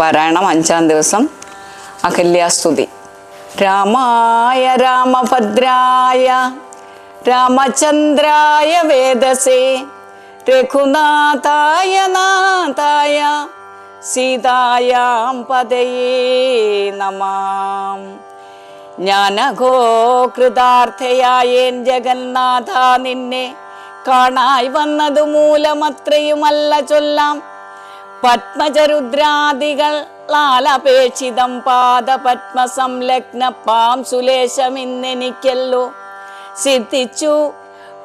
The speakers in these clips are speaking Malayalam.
പാരായണം അഞ്ചാം ദിവസം. അഹല്യാസ്തുതി രാമായ രാമഭദ്രായ രാമചന്ദ്രായ വേദസേ രഘുനാഥായ നാഥായ സീതായാം പതയേ നമാം. ജ്ഞാനഘോ കൃതാർത്ഥയായേൻ ജഗന്നാഥ നിന്നെ കാണായി വന്നതു മൂലമത്രയുമല്ല ചൊല്ലാം. പത്മജരുദ്രാദികൾ ലാലപേക്ഷിതം പാദ പത്മ സംലഗ്ന പാം സുലേശമിന്നെനിക്കല്ലോ സിദ്ധിച്ചു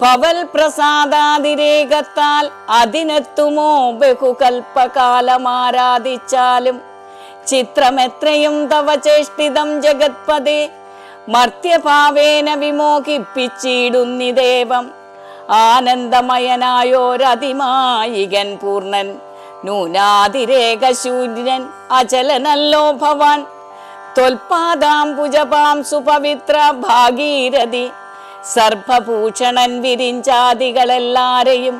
പവൽ പ്രസാദാതിരേകത്താൽ അതിനെത്തുമോ ബഹുകൽപ്പകാലമാരാധിച്ചാലും ചിത്രമെത്രയും തവ ചേഷ്ടിതം ജഗത്പദേ മർത്യഭാവേന വിമോഹിപ്പിച്ചിടുന്നിദേവം. ആനന്ദമയനായോരതിമായികൻ പൂർണൻ നൂനാതിരേകശൂര്യൻ അചലനല്ലോ ഭവാൻ തൊൽപാദാംബുജപാം സുപവിത്ര ഭാഗീരഥി. സർഭഭൂഷണൻ വിരിഞ്ചാദികളെല്ലാരെയും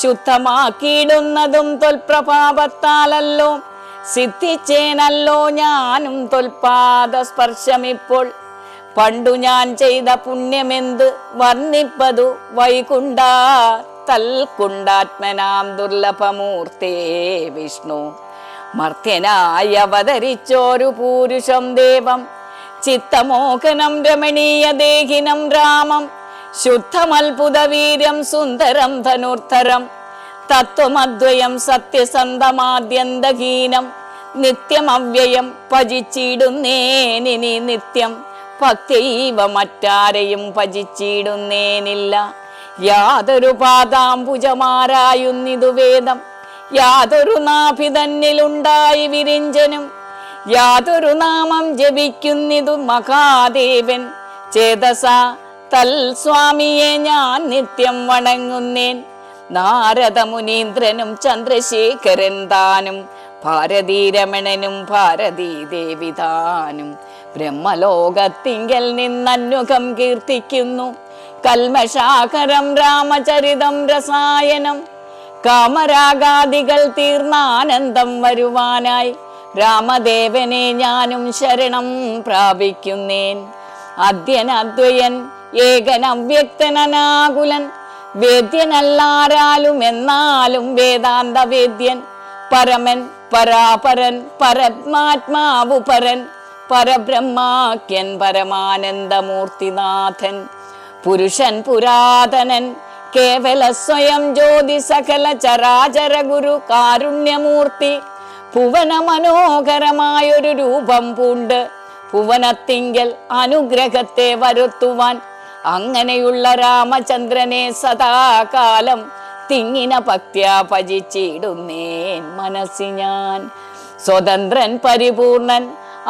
ശുദ്ധമാക്കിയിടുന്നതും തൊൽപ്രഭാവത്താലല്ലോ സിദ്ധിച്ചേനല്ലോ ഞാനും തൊൽപാദ സ്പർശമിപ്പോൾ പണ്ടു ഞാൻ ചെയ്ത പുണ്യമെന്ത് വർണിപ്പതു വൈകുണ്ഠ തൽക്കുണ്ടാത്മനാം ദുർലഭമൂർത്തേ വിഷ്ണു. മർത്യനായി അവതരിച്ചോരു പൂരുഷം ദേവം. ചിത്തമോഹനം രമണീയ ദേഹിനം രാമം. ശുദ്ധമത്ഭുതവീര്യം സുന്ദരം ധനുർധരം. തത്വമദ്വയം സത്യസന്ധമാദ്യന്തഹീനം. നിത്യമവ്യയം ഭജിച്ചിടുന്നേനിനി നിത്യം. ഭക്തൈവ മറ്റാരെയും ഭജിച്ചിടുന്നേനില്ല. യാതൊരു പാദാംബുജമാരായുന്നിതു വേദം. യാതൊരു നാഭിതന്നിലുണ്ടായി വിരിഞ്ചനും. യാതൊരു നാമം ജപിക്കുന്നിതു മഹാദേവൻ. ചേതസ തൽ സ്വാമിയെ ഞാൻ നിത്യം വണങ്ങുന്നേൻ. നാരദ മുനീന്ദ്രനും ചന്ദ്രശേഖരൻ താനും. ഭാരതീരമണനും ഭാരതീ ദേവിതാനും ബ്രഹ്മലോകത്തിങ്കൽ നിന്നന്നുഖം കീർത്തിക്കുന്നു. കൽമശാകരം രാമചരിതം രസായനം. കാമരാഗാദികൾ തീർന്നാനന്ദം വരുവാനായി രാമദേവനെ ഞാനും ശരണം പ്രാപിക്കുന്നേൻ. അദ്യൻ അദ്വയൻ ഏകൻ അവ്യക്തനാകുലൻ വേദ്യനല്ലാരാലും എന്നാലും വേദാന്ത വേദ്യൻ പരമൻ പരാപരൻ പരത്മാത്മാവു പരൻ പരബ്രഹ്മാക്യൻ പരമാനന്ദമൂർത്തിനാഥൻ. പുരുഷൻ പുരാതനൻ കേവല സ്വയം ജ്യോതി സകല ചരാചര ഗുരു കാരുണ്യമൂർത്തി. ഭുവന മനോഹരമായൊരു രൂപം പൂണ്ട്. ഭുവനത്തിങ്കൽ അനുഗ്രഹത്തെ വരുത്തുവാൻ അങ്ങനെയുള്ള രാമചന്ദ്രനെ സദാകാലം തിങ്ങിന ഭക്തിയാ ഭജിച്ചിടുന്നേൻ മനസ്സി ഞാൻ. സ്വതന്ത്രൻ പരിപൂർണൻ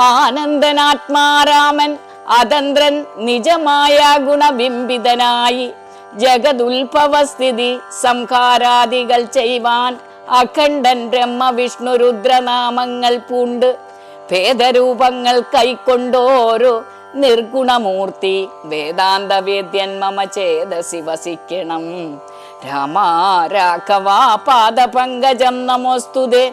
ആനന്ദനാത്മാരാമൻ അതന്ത്രൻ നിജമായ ഗുണബിംബിതനായി ജഗതുൽഭവസ്ഥിതി സംഹാരാദികൾ ചെയ്യുവാൻ അഖണ്ഡൻ ബ്രഹ്മ വിഷ്ണു രുദ്രനാമങ്ങൾ പൂണ്ട് ഭേദരൂപങ്ങൾ കൈക്കൊണ്ടോരോ നിർഗുണമൂർത്തി വേദാന്ത വേദ്യൻ മമ ചേതസി വസിക്കണം. രാമ നമോസ്തുതേ.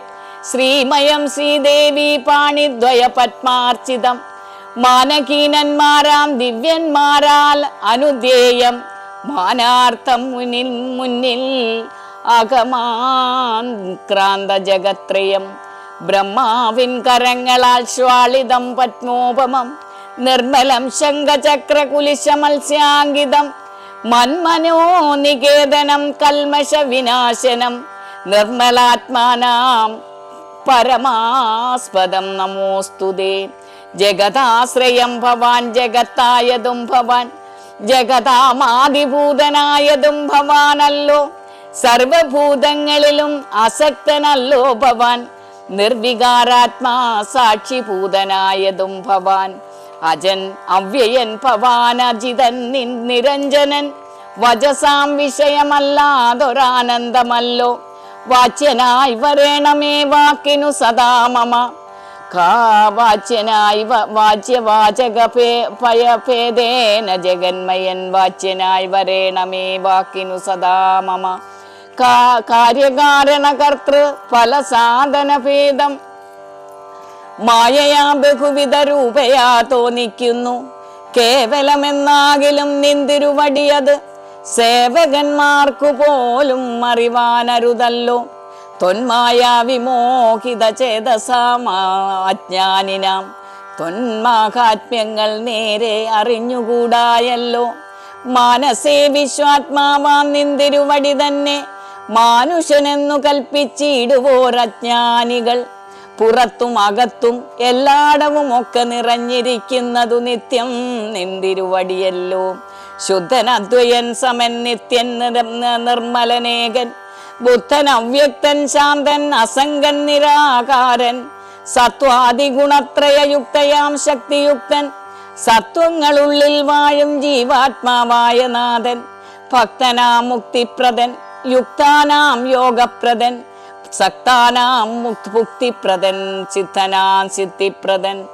ശ്രീമയം ശ്രീദേവി പാണിദ്വയ പത്മാർച്ചിതം. മാനകീനന്മാരാം ദിവ്യന്മാരാൽ അനുദേയം മാനാർത്ഥം മുന്നിൽ മുന്നിൽ അകമാക്രാന്ത ജഗത്രയം ബ്രഹ്മാവിൻ കരങ്ങളാൽ ശ്വാളിതം പത്മോപമം. നിർമ്മലം ശംഖചക്ര കുലിശ മത്സ്യാങ്കിതം. മന്മനോ നികേതനം കൽമശ വിനാശനം. നിർമ്മലാത്മാനാം പരമാസ്പദം നമോസ്തുതേ. ജഗതാശ്രയം ഭവാൻ ജഗത്തായതും ഭവാൻ. ജഗതാമാതിഭൂതനായതും ഭവാനല്ലോ. സർവഭൂതങ്ങളിലും അസക്തനല്ലോ ഭവാൻ. നിർവികാരാത്മാ സാക്ഷിഭൂതനായതും ഭവാൻ. അജൻ അവ്യയൻ ഭവാൻ അജിതൻ നിൻ- നിരഞ്ജനൻ. വജസാം വിഷയമല്ലാതൊരാനന്ദമല്ലോ. വാച്യനായി വരേണമേ വാക്കിനു സദാ മമ കാവാച്യനായി വ- വാച്യവാചക പയഭേദേന ജഗന്മയൻ വാച്യനായി വരേണമേ വാക്കിനു സദാ മമ. കാ കാര്യകാരണ കർത്തൃ ഫല സാധന ഭേദം. മായയാ ബഹുവിധ രൂപയാ തോന്നിക്കുന്നു. കേവലമെന്നാകിലും നിന്തിരുവടിയത്. സേവകന്മാർക്കു പോലും അറിവാനരുതല്ലോ. തൊന്മായ വിമോഹിത ചേതസാജ്ഞാനിനാം തൊന്മാഹാത്മ്യങ്ങൾ നേരെ അറിഞ്ഞുകൂടായല്ലോ. മാനസേ വിശ്വാത്മാവാ നിന്തിരുവടി തന്നെ. മാനുഷനെന്നു കൽപ്പിച്ചിടുവോരജ്ഞാനികൾ. പുറത്തും അകത്തും എല്ലായിടവും ഒക്കെ നിറഞ്ഞിരിക്കുന്നതു നിത്യം നിന്തിരുവടിയല്ലോ. ശുദ്ധൻ അദ്വയൻ സമൻ നിത്യൻ നിർമ്മലനേകൻ. ബുദ്ധൻ അവ്യക്തൻ ശാന്തൻ അസംഗൻ നിരാകാരൻ. സത്വാദിഗുണത്രയയുക്തയാം ശക്തിയുക്തൻ. സത്വങ്ങളുള്ളിൽ വാഴും ജീവാത്മാവായ നാഥൻ. ഭക്തനാം മുക്തിപ്രദൻ. യുക്താനാം യോഗപ്രദൻ. സക്താനാം മുക്തി മുക്തിപ്രദൻ. സിദ്ധനാം സിദ്ധിപ്രദൻ.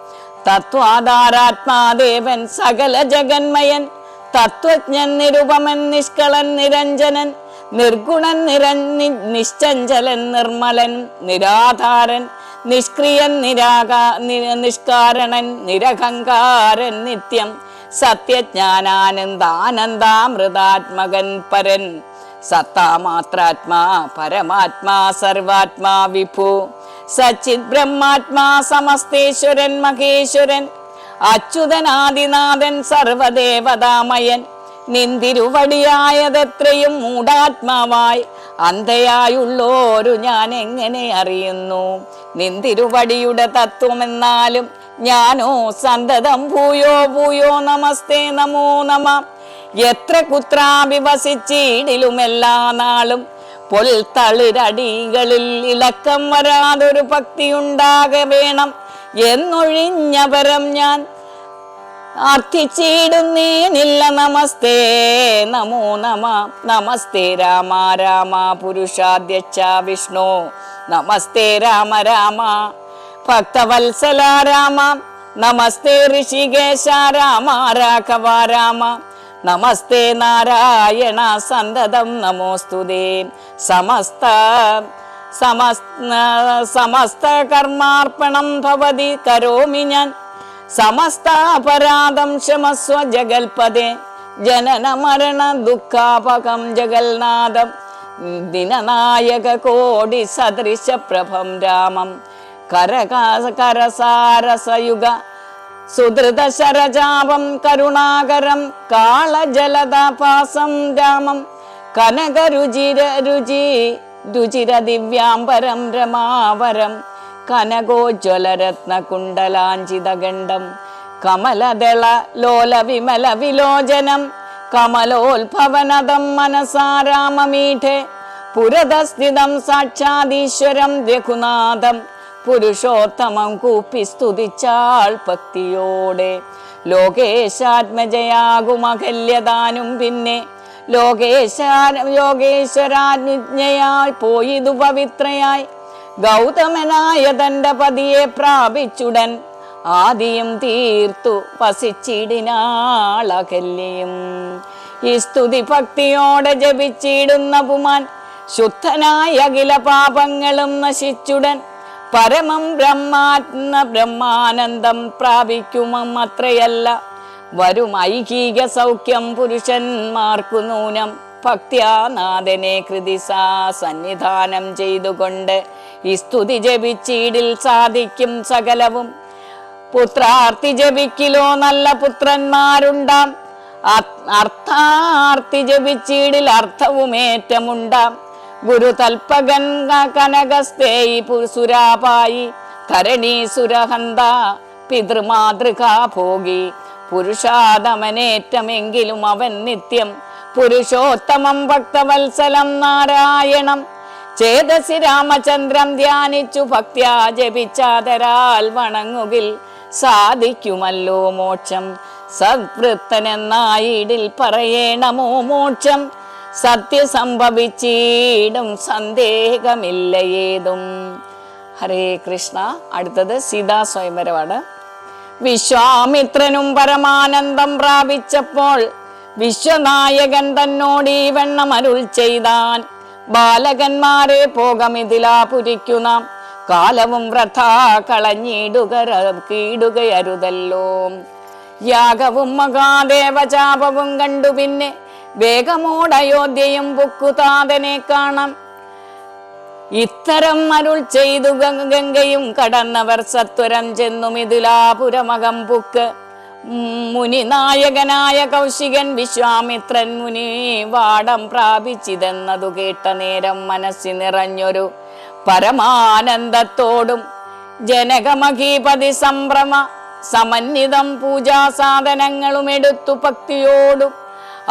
തത്വാധാരാത്മാദേവൻ സകല ജഗന്മയൻ തത്വജ്ഞൻ നിരുപമൻ നിഷ്കളൻ നിരഞ്ജനൻ. നിർഗുണൻ നിരന്നി നിശ്ചഞ്ചലൻ നിർമ്മലൻ നിരാധാരൻ നിഷ്ക്രിയൻ നിരാകാ നിഷ്കാരണൻ നിരഹങ്കാരൻ നിത്യം സത്യജ്ഞാനാനന്ദാനന്ദാമൃതാത്മകൻ പരൻ. സത്താമാത്രാത്മാ പരമാത്മാ സർവാത്മാ വിഭു. സച്ചിത് ബ്രഹ്മാത്മാ സമസ്തേശ്വരൻ മഹേശ്വരൻ. അച്യുതനാദിനാഥൻ സർവദേവതാമയൻ. നിന്തിരുവടിയായതെത്രയും മൂടാത്മാവായി. അന്ധയായുള്ളോരു ഞാൻ എങ്ങനെ അറിയുന്നു? നിന്തിരുവടിയുടെ തത്വമെന്നാലും ഞാനോ സന്തതം ഭൂയോ ഭൂയോ നമസ്തേ നമോ നമ. എത്ര കുത്രാപി വസിച്ചിടിലും എല്ലാ നാളും പൊൽത്തളിരടികളിൽ ഇളക്കം വരാതൊരു ഭക്തിയുണ്ടാകെ വേണം. എന്നൊഴിഞ്ഞപരം ഞാൻ അർത്ഥിച്ചിടുന്നേനില്ല നമസ്തേ. നമോ നമ നമസ്തേ. രാമ രാമ പുരുഷാധ്യക്ഷ വിഷ്ണു. നമസ്തേ രാമ രാമ. ഭക്തവത്സല രാമ. നമസ്തേ ഋഷികേശ രാമ. രാഘവ രാമ. നമസ്തേ നാരായണ സന്തതം. നമോസ്തുതേ. സമസ്ത സമസ്ത സമസ്ത കർമാർപ്പണം ഭവതി. കരോമി ഞാൻ. സമസ്താപരാധം ക്ഷമസ്വ ജഗൽപദേ ജനന മരണ ദുഃഖാപകം ജഗൽനാഥം. ദിനനായക കോടി സദൃശ പ്രഭം രാമം. കരകാസ കരസാരസയുഗ സുധൃത ശരജാപം കരുണാകരം കാളജലതാപാസം രാമം. കനകരുചിര രുചി രുചിര ദിവ്യാംബരം രമാവരം. കനകോജ്വലരത്ന കുണ്ടലാഞ്ചിതഗണ്ഡം കമലദള ലോല വിമല വിലോചനം കമലോത്ഭവനദം മനസാരാമമീഠെ പുരതസ്ഥിതം സാക്ഷാദീശ്വരം രഘുനാഥം പുരുഷോത്തമം കൂപ്പി സ്തുതിച്ചാൾ ഭക്തിയോടെ. ലോകേശാത്മജയാകുമകല്യദാനും പിന്നെ ലോകേശ യോഗേശ്വരാജ്ഞയായി പോയിതു പവിത്രയായി. ഗൗതമനായ തന്റെ പതിയെ പ്രാപിച്ചുടൻ ആദിയും തീർത്തു വസിച്ചിടിനാളകല്യം ഈ സ്തുതി ഭക്തിയോടെ ജപിച്ചിടുന്ന പുമാൻ ശുദ്ധനായ അഖില പാപങ്ങളും നശിച്ചുടൻ പരമം ബ്രഹ്മാത്മ ബ്രഹ്മാനന്ദം പ്രാപിക്കുമം അത്രയല്ല. വരും ഐകീക സൗഖ്യം പുരുഷന്മാർക്കു നൂനം. ഭക്ത്യാനാഥനെ കൃതിസാ സന്നിധാനം ചെയ്തുകൊണ്ട് ഈ സ്തുതി ജപിച്ചീടിൽ സാധിക്കും സകലവും. പുത്രാർത്തി ജപിക്കിലോ നല്ല പുത്രന്മാരുണ്ടാം. അർത്ഥാർത്തി ജപിച്ചീടിൽ അർത്ഥവുമേറ്റമുണ്ടാം ഗുരു തൽപകൻ കനകസ്തേയി സുരാപായി. ധരണി സുരഹന്ത പിതൃമാതൃകാ ഭോഗി. പുരുഷാദമനേറ്റമെങ്കിലും അവൻ നിത്യം പുരുഷോത്തമം ഭക്തവത്സലം നാരായണം. ചേതസി രാമചന്ദ്രം ധ്യാനിച്ചു ഭക്ത്യാ ജപിച്ചാതരാൽ വണങ്ങുകിൽ സാധിക്കുമല്ലോ മോക്ഷം. സദ്വൃത്തനെന്നായിടിൽ പറയണമോ മോക്ഷം. സത്യസംഭവിച്ചിടും സന്ദേഹമില്ല ഏതും ഹരേ കൃഷ്ണ. അടുത്തത് സീതാ സ്വയംവരമാണ് വിശ്വാമിത്രനും പരമാനന്ദം പ്രാപിച്ചപ്പോൾ വിശ്വനായകൻ തന്നോട് ഈ വെണ്ണം അരുൾ ചെയ്താൻ ബാലകന്മാരെ പോകമിതിലാപുരിക്കു നാം. കാലവും വ്രഥ കളഞ്ഞിടുക കീടുകയരുതല്ലോ. യാഗവും മഹാദേവചാപവും കണ്ടു പിന്നെ വേഗമോടയോധ്യയും പൊക്കുതാതനെ കാണാം. ഇത്തരം അരുൾ ചെയ്തു ഗംഗ- ഗംഗയും കടന്നവർ സത്വരം ചെന്നു മിഥിലാപുരമകം പുക്ക്. മുനി നായകനായ കൗശികൻ വിശ്വാമിത്രൻ മുനി വാടം പ്രാപിച്ചിതെന്നതു കേട്ട നേരം മനസ്സി നിറഞ്ഞൊരു പരമാനന്ദത്തോടും ജനകമഹീപതി സംഭ്രമ സമന്വിതം പൂജാസാധനങ്ങളും എടുത്തു ഭക്തിയോടും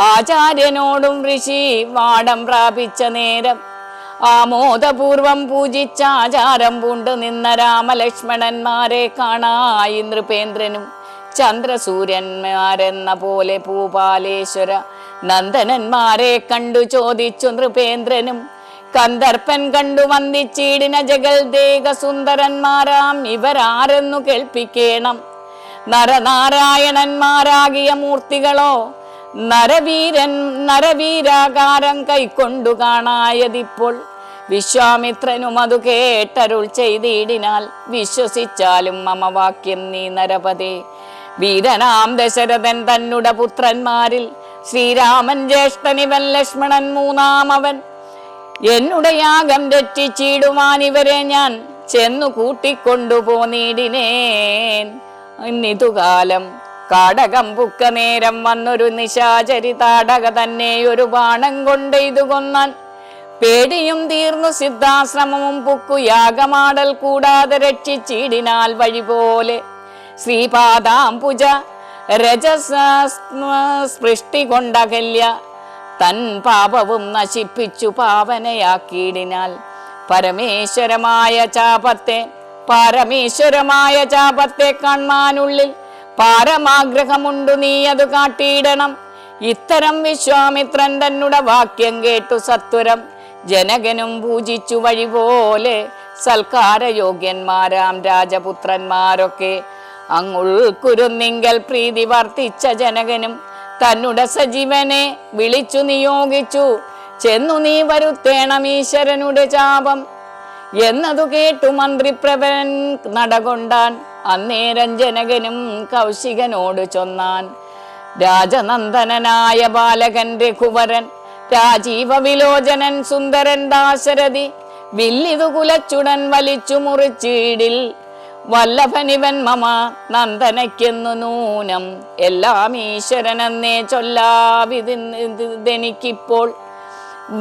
ആചാര്യനോടും ഋഷി വാടം പ്രാപിച്ച നേരം ആമോദപൂർവം പൂജിച്ച ആചാരം പൂണ്ടു നിന്ന രാമലക്ഷ്മണന്മാരെ കാണായി നൃപേന്ദ്രനും ചന്ദ്രസൂര്യന്മാരെന്ന പോലെ ഭൂപാലേശ്വര നന്ദനന്മാരെ കണ്ടു ചോദിച്ചു നൃപേന്ദ്രനും. കന്ദർപ്പൻ കണ്ടു വന്ദിച്ചീടിന ജഗൽദേക സുന്ദരന്മാരാം. ഇവരാരെന്നു കേൾപ്പിക്കേണം. നരനാരായണന്മാരാകിയ മൂർത്തികളോ നരവീരൻ നരവീരാകാരം കൈക്കൊണ്ടു കാണായതിപ്പോൾ വിശ്വാമിത്രനും അതു കേട്ടരുൾ ചെയ്തിടിനാൽ വിശ്വസിച്ചാലും മമവാക്യം നീ നരപതേ. വീരനാം ദശരഥൻ തന്നുട പുത്രന്മാരിൽ ശ്രീരാമൻ ജ്യേഷ്ഠനിവൻ ലക്ഷ്മണൻ മൂന്നാമവൻ എന്നുടെ യാഗം രക്ഷിച്ചിടുവാൻ ഇവരെ ഞാൻ ചെന്നു കൂട്ടിക്കൊണ്ടുപോന്നിടിനേൻ ഇന്നിതുകാലം കാടകം പുക്ക നേരം വന്നൊരു നിശാചരി താടക തന്നെ ഒരു ബാണം കൊണ്ട് ഇത് കൊന്നാൻ. പേടിയും തീർന്നു സിദ്ധാശ്രമവും പുക്കു യാഗമാടൽ കൂടാതെ രക്ഷിച്ചിടിനാൽ വഴി പോലെ ശ്രീപാദാംബുജ രജസ സ്പൃഷ്ടി കൊണ്ടകല്യ തൻ പാപവും നശിപ്പിച്ചു പാവനയാക്കിയിടിനാൽ പരമേശ്വരമായ ചാപത്തെ പരമേശ്വരമായ ചാപത്തെ കാണാനുള്ളിൽ പാരമാഗ്രഹമുണ്ടു നീ അത് കാട്ടിയിടണം. ഇത്തരം വിശ്വാമിത്രൻ തന്നുടെ വാക്യം കേട്ടു സത്വരം. ജനകനും പൂജിച്ചു വഴി പോലെ സൽക്കാരയോഗ്യന്മാരാം രാജപുത്രന്മാരൊക്കെ അങ്ങുൾക്കുരുന്നിങ്കൽ പ്രീതി വർത്തിച്ച ജനകനും തന്നുട സജീവനെ വിളിച്ചു നിയോഗിച്ചു. ചെന്നു നീ വരുത്തേണം ഈശ്വരനുടെ ചാപം. എന്നതു കേട്ടു മന്ത്രിപ്രഭൻ നടകൊണ്ടാൻ അന്നേരം ജനകനും കൗശികനോട് ചൊന്നാൻ. രാജനന്ദനായ ബാലകൻ രഘുവരൻ രാജീവ വിലോചനൻ സുന്ദരൻ ദാശരഥി വില്ലിതു കുലച്ചുടൻ വലിച്ചു മുറിച്ചീടിൽ വല്ലഭനിവൻ മമ നന്ദനയ്ക്കെന്നു നൂനം. എല്ലാം ഈശ്വരനെന്നേ ചൊല്ലാവിതെനിക്കിപ്പോൾ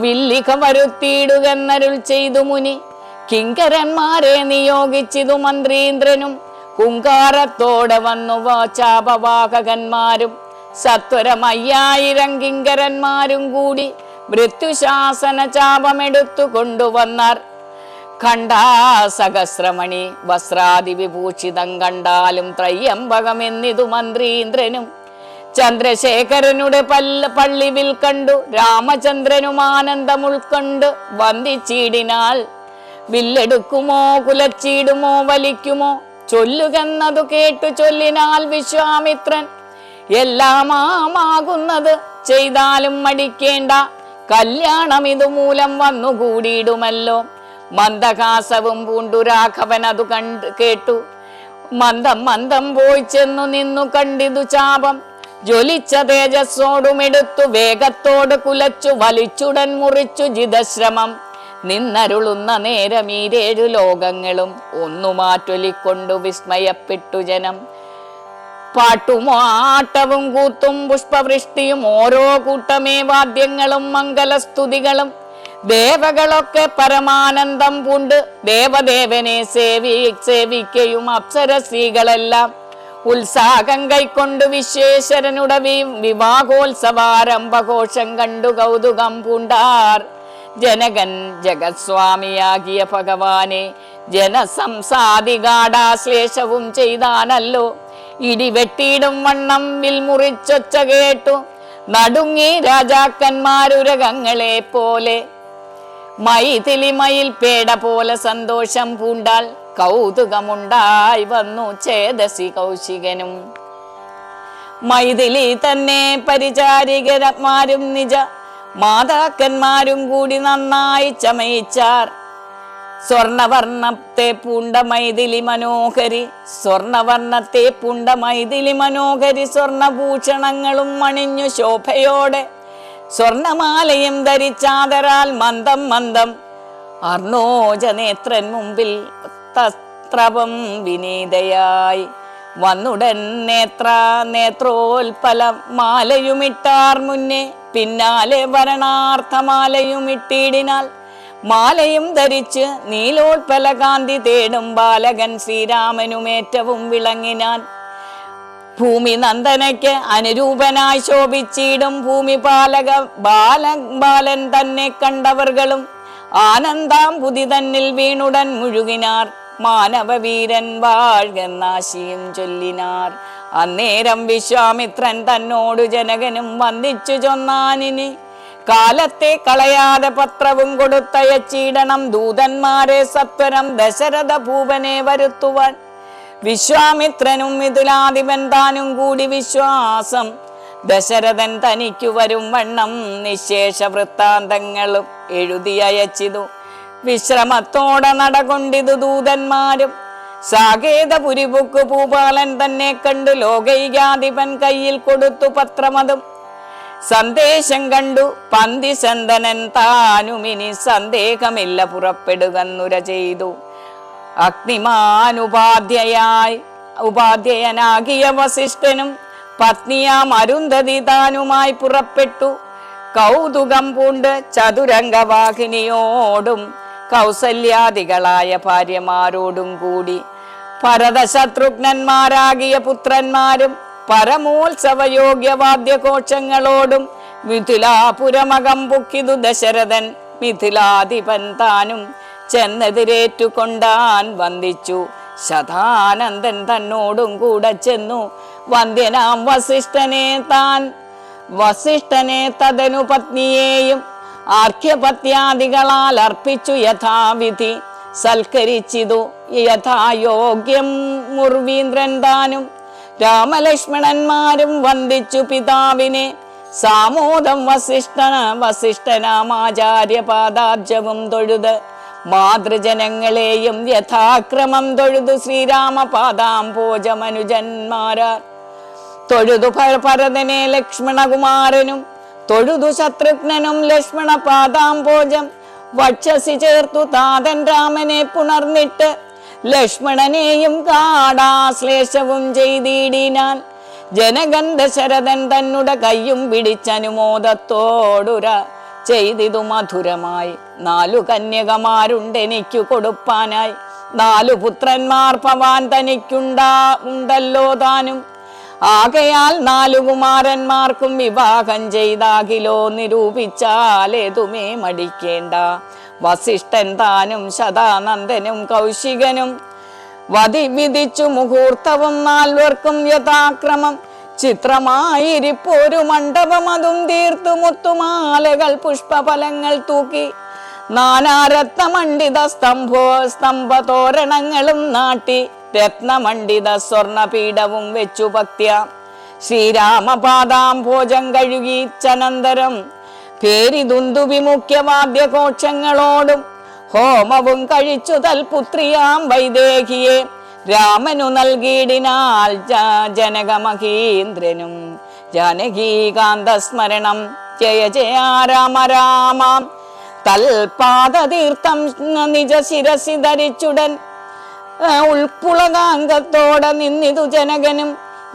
വില്ലിക വരുത്തിയിടുകന്നരുൾ ചെയ്തു മുനി. കിങ്കരന്മാരെ നിയോഗിച്ചിതു മന്ത്രീന്ദ്രനും. കുങ്കാരത്തോടെ വന്നു വാചാപവാഹകന്മാരും. സത്വരമയ്യായിരം കിങ്കരന്മാരും കൂടി. മൃത്യുശാസന ചാപമെടുത്തു കൊണ്ടുവന്നാർ കണ്ടാ സഹസ്രമണി വസ്ത്രാദി വിഭൂഷിതം കണ്ടാലും ത്രയ്യംബകമെന്നിതു മന്ത്രീന്ദ്രനും. ചന്ദ്രശേഖരനുടെ പല്ല പള്ളിവിൽ കണ്ടു രാമചന്ദ്രനും ആനന്ദം ഉൾക്കൊണ്ട് വന്ദിച്ചീടിനാൽ വില്ലെടുക്കുമോ കുലച്ചീടുമോ വലിക്കുമോ? ചൊല്ലുകെന്നതു കേട്ടു ചൊല്ലിനാൽ വിശ്വാമിത്രൻ. എല്ലാമാകുന്നത് ചെയ്താലും മടിക്കേണ്ട കല്യാണം ഇതുമൂലം വന്നുകൂടിയിടുമല്ലോ. മന്ദഹാസവും പൂണ്ടു രാഘവൻ അതു കണ്ട് കേട്ടു. മന്ദം മന്ദം പോയി ചെന്നു നിന്നു കണ്ടിതു ചാപം. ജ്വലിച്ച തേജസ്സോടുമെടുത്തു വേഗത്തോട് കുലച്ചു വലിച്ചുടൻ മുറിച്ചു ജിതശ്രമം. നിന്നരുളുന്ന നേരം ഈരേഴു ലോകങ്ങളും ഒന്നു മാറ്റൊലിക്കൊണ്ടു വിസ്മയപ്പെട്ടു ജനം. പാട്ടും ആട്ടവും കൂത്തും പുഷ്പവൃഷ്ടിയും ഓരോ കൂട്ടമേ വാദ്യങ്ങളും മംഗലസ്തുതികളും ദേവകളൊക്കെ പരമാനന്ദം പൂണ്ട് ദേവദേവനെ സേവി സേവിക്കയും അപ്സര ഉത്സാഹം കൈക്കൊണ്ട് വിശ്വേശ്വരനുട വിവാഹോത്സവാരംഭഘോഷം കണ്ടു കൗതുകം പൂണ്ടാർ. ജനകൻ ജഗത്സ്വാമിയാകിയ ഭഗവാനെ ജനസംസാദികാടാശ്ലേഷവും ചെയ്താനല്ലോ. ഇടിവെട്ടിയിടും വണ്ണം വിൽമുറിച്ചൊച്ച കേട്ടു. നടുങ്ങി രാജാക്കന്മാരുരകങ്ങളെ പോലെ മൈഥിലി മയിൽ പേട പോലെ സന്തോഷം പൂണ്ടാൽ കൗതുകമുണ്ടായി വന്നു ചേതസി കൗശികനും. മൈഥിലി തന്നെ പരിചാരികരന്മാരും നിജ മാതാക്കന്മാരും കൂടി നന്നായി ചമയിച്ചാർ. സ്വർണവർണത്തെ പൂണ്ട മൈഥിലി മനോഹരി സ്വർണവർണത്തെ പൂണ്ട മൈഥിലി മനോഹരി സ്വർണഭൂഷണങ്ങളും അണിഞ്ഞു ശോഭയോടെ സ്വർണമാലയും ധരിച്ചാതരാൽ മന്ദം മന്ദം. അർണോജനേത്രൻ മുമ്പിൽ തസ്ത്രവം വിനീതയായി. വന്നുടൻ നേത്ര നേത്രോൽപല മാലയുമിട്ടാർ മുന്നേ. പിന്നാലെ വരണാർത്ഥമാലയുമിട്ടിടിനാൽ. മാലയും ധരിച്ച് നീലോത്പല കാന്തി തേടും ബാലകൻ ശ്രീരാമനുമേറ്റവും വിളങ്ങിനാൻ ഭൂമി നന്ദനയ്ക്ക് അനുരൂപനായി ശോഭിച്ചിടും ഭൂമി പാലക ബാല ബാലൻ തന്നെ കണ്ടവർകളും. ആനന്ദാംബുതി തന്നിൽ വീണുടൻ മുഴുകിനാർ. മാനവവീരൻ വാഴ്കെന്നാശിയും ചൊല്ലിനാർ. അന്നേരം വിശ്വാമിത്രൻ തന്നോടു ജനകനും വന്ദിച്ചു ചൊന്നാനിനി. കാലത്തെ കളയാതെ പത്രവും കൊടുത്തയച്ചിടണം. ദൂതന്മാരെ സത്വരം ദശരഥ ഭൂപനെ വരുത്തുവാൻ. വിശ്വാമിത്രനും മിഥുലാധിപൻ താനും കൂടി വിശ്വാസം. ദശരഥൻ തനിക്കു വരും വണ്ണം നിശേഷ വൃത്താന്തങ്ങളും എഴുതി അയച്ചിതു. വിശ്രമത്തോടെ നടകൊണ്ടിതു ദൂതന്മാരും. സാകേതപുരിപുക്ക് ഭൂപാലൻ തന്നെ കണ്ടു ലോകൈകാധിപൻ കയ്യിൽ കൊടുത്തു പത്രമതും. സന്ദേശം കണ്ടു പന്തി സന്തനൻ താനുമിനി സന്ദേഹമില്ല പുറപ്പെടുകന്നുര ചെയ്തു. അഗ്നിമാനുപാധ്യയായി ഉപാധ്യയനാകിയ വസിഷ്ഠനും പത്നിയാം അരുന്ധതി താനുമായി പുറപ്പെട്ടു. കൗതുകം പൂണ്ട് ചതുരംഗവാഹിനിയോടും കൗസല്യാദികളായ ഭാര്യമാരോടും കൂടി. ഭരതശത്രുഘ്നന്മാരാകിയ പുത്രന്മാരും പരമോത്സവയോഗ്യവാദ്യഘോഷങ്ങളോടും മിഥിലാപുരമകം പുക്കിതു ദശരഥൻ മിഥിലാധിപൻ താനും ചെന്നെതിരേറ്റുകൊണ്ടാൻ വന്ദിച്ചു. ശതാനന്ദൻ തന്നോടും കൂടെ ചെന്നു. വന്ദ്യനാം വസിഷ്ഠനെ താൻ വസിഷ്ഠനെ തദനു പത്നിയെയും ആർഖ്യപത്യാദികളാൽ അർപ്പിച്ചു യഥാവിധി. സൽക്കരിച്ചിതു യഥായോഗ്യം മുർവീന്ദ്രൻ താനും. രാമലക്ഷ്മണന്മാരും വന്ദിച്ചു പിതാവിനെ. സാമോദം വസിഷ്ഠന വസിഷ്ഠനാമാചാര്യ പാദാബ്ജവും തൊഴുത് മാതൃജനങ്ങളെയും യഥാക്രമം തൊഴുതു ശ്രീരാമ പാദാംഭോജമനുജന്മാരാർ തൊഴുതു ഭരതനെ ലക്ഷ്മണകുമാരനും തൊഴുതു ശത്രുഘ്നനും ലക്ഷ്മണ പൂജം വക്ഷസി ചേർത്തു താതൻ രാമനെ പുണർന്നിട്ട് ലക്ഷ്മണനെയും കാടാശ്ലേഷവും ചെയ്തിടിനാൻ. ജനഗന്ധ ശരദൻ തന്നുടെ കയ്യും പിടിച്ചനുമോദത്തോടുര. ചെയ്തിതു മധുരമായി. നാലു കന്യകമാരുണ്ടെനിക്കു കൊടുപ്പാനായി. നാലു പുത്രന്മാർ പവാൻ തനിക്കുണ്ടാ ഉണ്ടല്ലോ താനും. ആകയാൽ നാലു കുമാരന്മാർക്കും വിവാഹം ചെയ്താകിലോ നിരൂപിച്ചാലേതുമേ മടിക്കേണ്ട. വസിഷ്ഠൻ താനും ശതാനന്ദനും കൗശികനും വധി വിധിച്ചു മുഹൂർത്തവും നാൽവർക്കും യഥാക്രമം. ചിത്രമായിരിപ്പൊരു മണ്ഡപം അതും തീർത്തു മുത്തുമാലകൾ പുഷ്പഫലങ്ങൾ തൂക്കി. നാനാരത്നമണ്ഡിത സ്തംഭോ തോരണങ്ങളും നാട്ടി. രത്നമണ്ഡിത സ്വർണപീഠവും വെച്ചു ഭക്ത്യ. ശ്രീരാമപാദാംഭോജം കഴുകിച്ചനന്തരം പേരിതുന്തു വിമുഖ്യവാദ്യഘോഷങ്ങളോടും ഹോമവും കഴിച്ചു തൽപുത്രിയാം വൈദേഹിയെ. രാമനു നൽകിയിടിനാൽ ജനകമഹീന്ദ്രനും ജാനകീകാന്ത സ്മരണം ജയ ജയ രാമ രാമ. തൽപാദതീർത്ഥം നിജ ശിരസി ധരിച്ചുടൻ. ഉൾപ്പുളകാംഗത്തോടെ നിന്നിതു ജനകനും.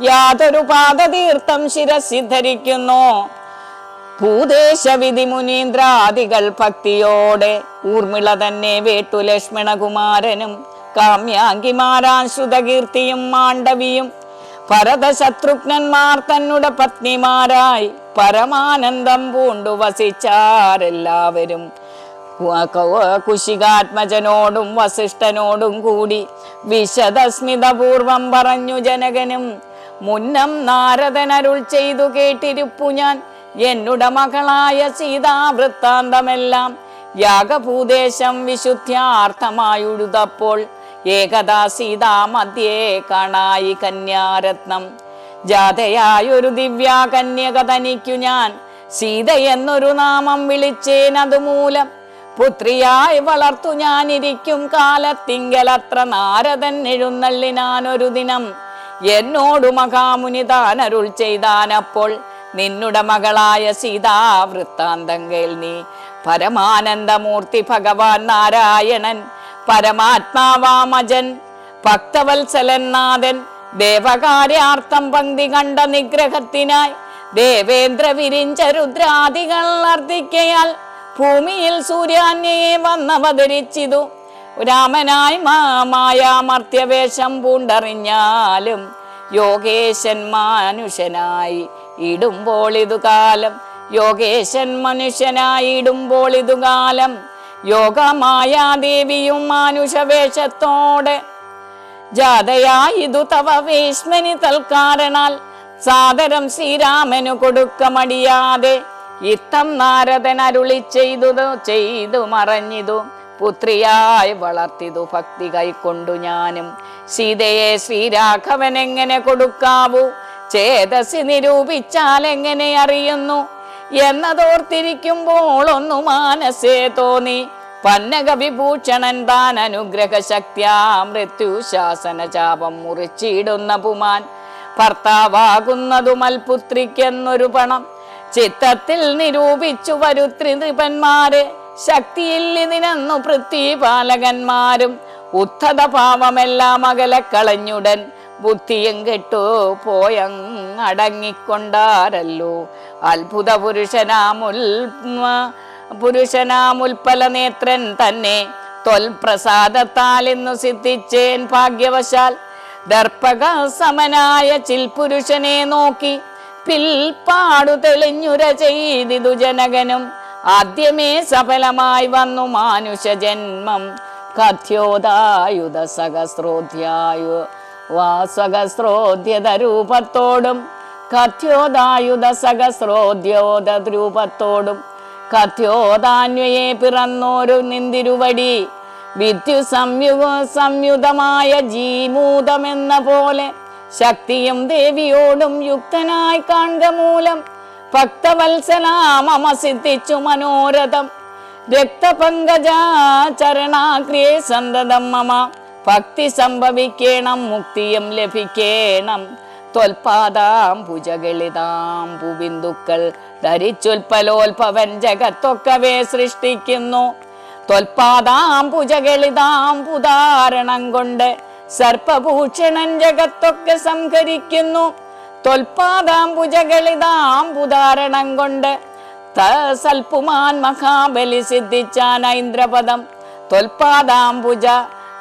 യാതൊരു പാദ പാദതീർത്ഥം ശിരസി ധരിക്കുന്നു. ഭൂദേശവിധി മുനീന്ദ്രാദികൾ ഭക്തിയോടെ ഊർമിള തന്നെ വേട്ടു ലക്ഷ്മണകുമാരനും. കാമ്യാങ്കിമാരാൻ ശ്രുതകീർത്തിയും മാണ്ഡവിയും ഭരതശത്രുഘ്നന്മാർ തന്നുടെ പത്നിമാരായി പരമാനന്ദം പൂണ്ടു വസിച്ചാരെല്ലാവരും. കുശികാത്മജനോടും വസിഷ്ഠനോടും കൂടി വിശദസ്മിതപൂർവം പറഞ്ഞു ജനകനും മുന്നം നാരദൻ അരുൾ ചെയ്തു കേട്ടിരിപ്പു ഞാൻ. എന്നുടെ മകളായ സീതാവൃത്താന്തമെല്ലാം യാഗഭൂദേശം വിശുദ്ധ്യാർത്ഥമായുഴുതപ്പോൾ ഏകദാ സീതാ മധ്യേ കാണായി കന്യാരത്നം. ജാതയായൊരു ദിവ്യാകന്യക തനിക്കു ഞാൻ. സീത എന്നൊരു നാമം വിളിച്ചേൻ അതുമൂലം. പുത്രിയായി വളർത്തു ഞാനിരിക്കും കാലത്തിങ്കലത്ര നാരദൻ എഴുന്നള്ളിനാനൊരു ദിനം. എന്നോടു മഹാമുനി താനരുൾ ചെയ്താനപ്പോൾ നിന്നുടെ മകളായ സീതാ വൃത്താന്തങ്കേൽ നീ പരമാനന്ദമൂർത്തി ഭഗവാൻ നാരായണൻ. പരമാത്മാവാമജൻ ഭക്തവത്സലൻ നാഥൻ ദേവകാര്യാർത്ഥം പങ്ക്തി കണ്ട നിഗ്രഹത്തിനായി ദേവേന്ദ്ര വിരിഞ്ച രുദ്രാദികൾ അർദ്ദിക്കയാൽ ഭൂമിയിൽ സൂര്യാന്യയെ വന്നവതരിച്ചിതു. രാമനായി മായാമർത്യവേഷം പൂണ്ടറിഞ്ഞാലും യോഗേശൻ മനുഷ്യനായി ഇടുമ്പോൾ ഇതു കാലം യോഗേശൻ മനുഷ്യനായി ഇടുമ്പോൾ ഇതു കാലം യോഗമായാദേവിയും മാനുഷവേഷത്തോടെ. ജാതയായിതു തവ വേശ്മനി തൽക്കാരണാൽ സാദരം ശ്രീരാമനു കൊടുക്കമടിയാതെ. ഇത്തം നാരദൻ അരുളി ചെയ്തു ചെയ്തു മറഞ്ഞിതു പുത്രിയായി വളർത്തിതു ഭക്തി കൈക്കൊണ്ടു ഞാനും. സീതയെ ശ്രീരാഘവൻ എങ്ങനെ കൊടുക്കാവൂ? ചേതസി നിരൂപിച്ചാൽ എങ്ങനെ അറിയുന്നു? എന്നതോർത്തിരിക്കുമ്പോൾ ഒന്നു മാനസേ തോന്നി. പന്നക വിഭൂഷണൻ താൻ അനുഗ്രഹ ശക്തിയാ മൃത്യുശാസന ചാപം മുറിച്ചിടുന്ന പുമാൻ. ഭർത്താവാകുന്നതു മൽപുത്രിക്കെന്നൊരു പണം ചിത്തത്തിൽ നിരൂപിച്ചു വരുത്രി നൃപന്മാരെ ശക്തിയിൽ ഇതിനെന്നു പൃഥ്വിപാലകന്മാരും ഉദ്ധത പാവമെല്ലാം അകലെ കളഞ്ഞുടൻ ബുദ്ധിയും കെട്ടു പോയങ്ങടങ്ങിക്കൊണ്ടാരല്ലോ അത്ഭുത പുരുഷനാമുൽ പുരുഷനാമുൽപ്പല നേത്രൻ തന്നെ തൊൽപ്രസാദത്താൽ ഇന്നു സിദ്ധിച്ചേൻ ഭാഗ്യവശാൽ. ദർപ്പക സമനായ ചിൽപുരുഷനെ നോക്കി പിൽപാടു തെളിഞ്ഞുര ചെയ്തിതു ജനകനും. ആദ്യമേ സഫലമായി വന്നു മാനുഷ ജന്മം. കഥ്യോദായുധ സഹസ്രോധ്യായു വാ സഹസ്രോധ്യത രൂപത്തോടും കഥ്യോദായുധ സഹസ്രോദ്യോധ രൂപത്തോടും കഥ്യോദാന്വയെ പിറന്നോരു നിന്തിരുവടി വിദ്യു സംയുഗ സംയുതമായ ജീമൂതമെന്ന പോലെ ശക്തിയും ദേവിയോടും യുക്തനായി കാണുക മൂലം ഭക്തവത്സലാമമ സിദ്ധിച്ചു മനോരഥം രക്തപങ്കജാചരണാക്രിയെ സന്തതം മമ ഭക്തി സംഭവിക്കണം മുക്തിയും ലഭിക്കേണം. ഭുബിന്ദുക്കൾ ധരിച്ചുൽപ്പലോൽഭവൻ ജഗത്തൊക്കവേ സൃഷ്ടിക്കുന്നു. പുതാരണം കൊണ്ട് സർപ്പഭൂഷണൻ ജഗത്തൊക്കെ സംഹരിക്കുന്നു. പുതാരണം കൊണ്ട് സൽപുമാൻ മഹാബലി സിദ്ധിച്ചാൻ ഐന്ദ്രപദം. ത്വൽപാദാംബുജ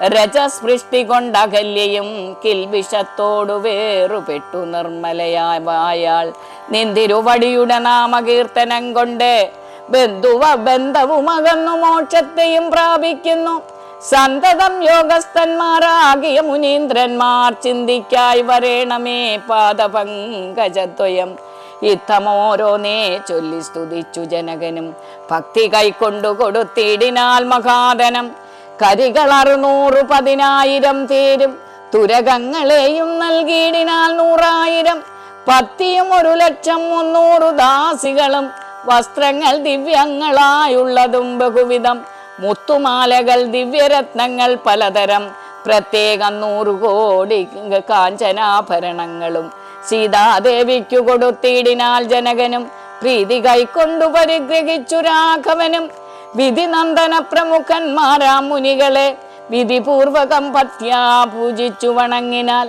രജസ്പൃഷ്ടി കൊണ്ടകല്യയും കിൽവിഷത്തോടു വേറുപെട്ടു നിർമ്മലയായാൾ നിന്തിരുവടിയുടെ നാമകീർത്തനം കൊണ്ട് ബന്ധുവ ബന്ധവും അകന്നു മോക്ഷത്തെയും പ്രാപിക്കുന്നു. സന്തതം യോഗസ്ഥന്മാരാകിയ മുനീന്ദ്രന്മാർ ചിന്തിക്കായി വരേണമേ പാദപങ്കജദ്വയം. ഇത്തമോരോനേ ചൊല്ലി സ്തുതിച്ചു ജനകനും. ഭക്തി കൈക്കൊണ്ടു കൊടുത്തിടിനാൽ മഹാദനം കരികൾ അറുന്നൂറ് പതിനായിരം തേരും. തുരകങ്ങളെയും നൽകിയിടിനാൽ നൂറായിരം. പത്തിയും ഒരു ലക്ഷം മുന്നൂറ് ദാസികളും. വസ്ത്രങ്ങൾ ദിവ്യങ്ങളായുള്ളതും ബഹുവിധം. മുത്തുമാലകൾ ദിവ്യരത്നങ്ങൾ പലതരം. പ്രത്യേകം നൂറു കോടി കാഞ്ചനാഭരണങ്ങളും. സീതാദേവിക്കു കൊടുത്തിടിനാൽ ജനകനും. പ്രീതി കൈക്കൊണ്ടു പരിഗ്രഹിച്ചു രാഘവനും. വിധി നന്ദന പ്രമുഖന്മാരാ മുനികളെ വിധിപൂർവകം പത്യാ പൂജിച്ചു വണങ്ങിനാൽ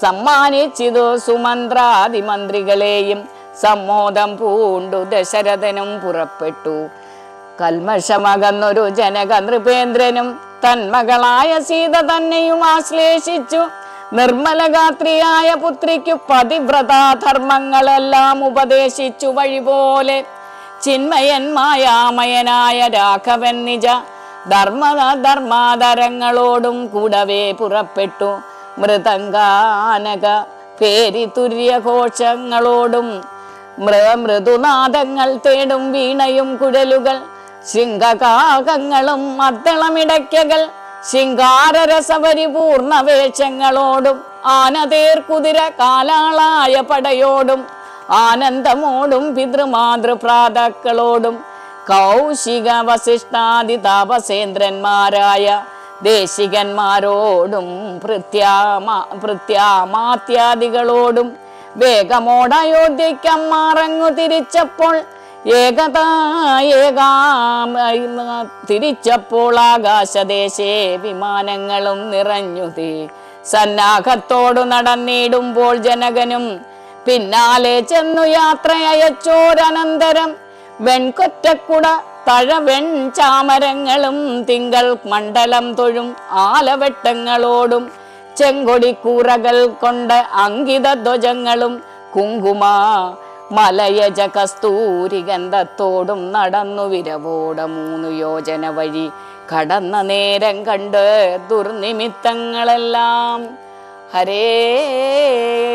സമ്മാനിച്ചിതു സുമന്ത്രാദി മന്ത്രികളെയും സമ്മോദം പൂണ്ടു ദശരഥനും പുറപ്പെട്ടു. കൽമഷമകന്നൊരു ജനക നൃപേന്ദ്രനും തന്മകളായ സീത തന്നെയും ആശ്ലേഷിച്ചു. നിർമ്മലഗാത്രിയായ പുത്രിക്കു പതിവ്രതാധർമ്മങ്ങളെല്ലാം ഉപദേശിച്ചു വഴിപോലെ ചിന്മയൻ മായാമയനായ രാഘവൻ നിജ. ധർമ്മ ധർമാധരങ്ങളോടും കൂടവേ പുറപ്പെട്ടു. മൃതങ്കാനക പേരിതുര്യഘോഷങ്ങളോടും മൃ മൃദുനാദങ്ങൾ തേടും വീണയും കുഴലുകൾ. ശൃംഗകാകങ്ങളും മദ്ദളമിടയ്ക്കകൾ. ശൃംഗാരരസപരിപൂർണ വേഷങ്ങളോടും ആനതേർ കുതിര കാലാളായ പടയോടും ആനന്ദമോടും പിതൃമാതൃപ്രാതാക്കളോടും കൗശിക വസിഷ്ഠാദി താപസേന്ദ്രന്മാരായ ദേശികന്മാരോടും ഭൃത്യാമാ ഭൃത്യാമാത്യാദികളോടും വേഗമോടയോധ്യയ്ക്കമ്മാറങ്ങു തിരിച്ചപ്പോൾ തിരിച്ചപ്പോൾ ആകാശദേശേ വിമാനങ്ങളും നിറഞ്ഞു തീ. സന്നാഹത്തോടു നടന്നിടുമ്പോൾ ജനകനും പിന്നാലെ ചെന്നു യാത്ര അയച്ചോരനന്തരം വെൺകൊറ്റക്കുട തഴവെൺ ചാമരങ്ങളും തിങ്കൾ മണ്ഡലം തൊഴും ആലവെട്ടങ്ങളോടും. ചെങ്കൊടിക്കൂറകൾ കൊണ്ട് അങ്കിത ധ്വജങ്ങളും കുങ്കുമ മലയജ കസ്തൂരി ഗന്ധത്തോടും നടന്നു വിരവോട മൂന്നു യോജന വഴി. കടന്ന നേരം കണ്ട് ദുർനിമിത്തങ്ങളെല്ലാം ഹരേ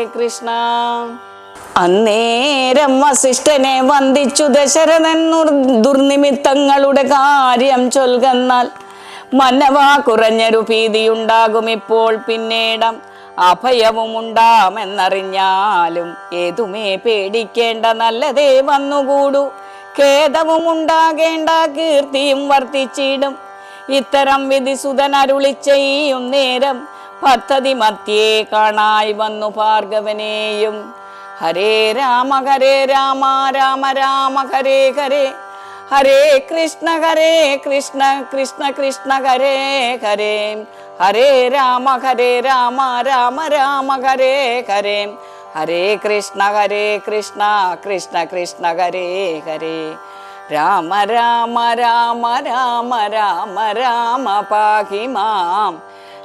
കൃഷ്ണ. അന്നേരം വസിഷ്ഠനെ വന്ദിച്ചു ദശരഥൻ ദുർനിമിത്തങ്ങളുടെ കാര്യം ചൊൽകന്നാൽ മനവാ കുറഞ്ഞൊരു ഭീതിയുണ്ടാകും ഇപ്പോൾ പിന്നീടം. അഭയവും ഉണ്ടാമെന്നറിഞ്ഞാലും ഏതുമേ പേടിക്കേണ്ട നല്ലതേ വന്നുകൂടൂ. ഖേദവും ഉണ്ടാകേണ്ട കീർത്തിയും വർദ്ധിച്ചിടും ഇത്തരം വിധിസുതൻ അരുളി അരുളിച്ചെയ്യും നേരം പദ്ധതി മധ്യേ കാണായി വന്നു ഭാർഗവനെയും. ഹരേ രാമ ഹരേ രാമ രാമ രാമ ഹരേ ഹരേ. ഹരേ കൃഷ്ണ ഹരേ കൃഷ്ണ കൃഷ്ണ കൃഷ്ണ ഹരേ ഹരേ. ഹരേ രാമ ഹരേ രാമ രാമ രാമ ഹരേ ഹരേ. ഹരേ കൃഷ്ണ ഹരേ കൃഷ്ണ കൃഷ്ണ കൃഷ്ണ ഹരേ ഹരേ. രാമ രാമ രാമ രാമ രാമ രാമ പാഹി മാം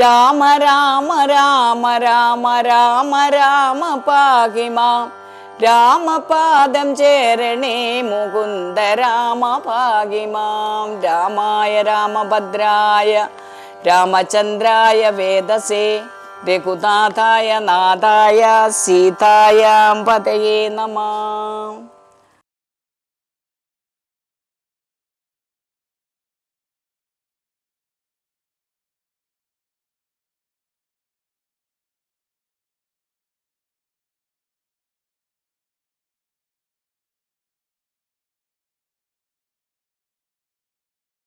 രാമ രാമ രാമ രാമ രാമ രാമ പാകിമാം രാമപാദം ചേരണേ മുകുന്ദ രാമ പാകിമാം രാമായ രാമഭദ്രായ രാമചന്ദ്രായ വേദസേ രഘുനാഥായ നാഥായ സീതായാം പതയേ നമ.